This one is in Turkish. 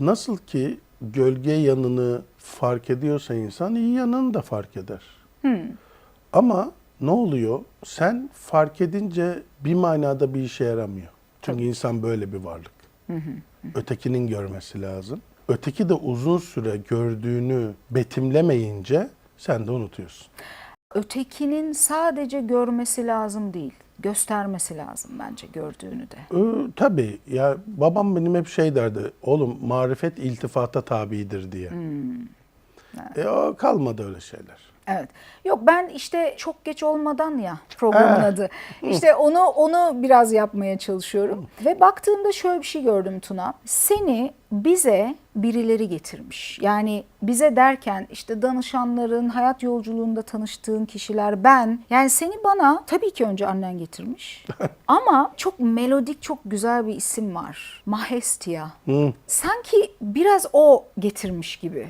Nasıl ki gölge yanını fark ediyorsa insan iyi yanını da fark eder. Ama ne oluyor? Sen fark edince bir manada bir işe yaramıyor. Çünkü insan böyle bir varlık. Ötekinin görmesi lazım. Öteki de uzun süre gördüğünü betimlemeyince sen de unutuyorsun. Ötekinin sadece görmesi lazım değil, göstermesi lazım bence gördüğünü de. Ee, tabii ya babam benim hep şey derdi. Oğlum marifet iltifata tabidir diye. E, o kalmadı öyle şeyler. Evet. Yok ben işte çok geç olmadan ya programın Eh. adı. İşte onu onu biraz yapmaya çalışıyorum. Ve baktığımda şöyle bir şey gördüm Tuna. Seni bize birileri getirmiş. Yani bize derken işte danışanların, hayat yolculuğunda tanıştığın kişiler, ben. Yani seni bana tabii ki önce annen getirmiş. Ama çok melodik, çok güzel bir isim var. Mahestia. Hı. Sanki biraz o getirmiş gibi.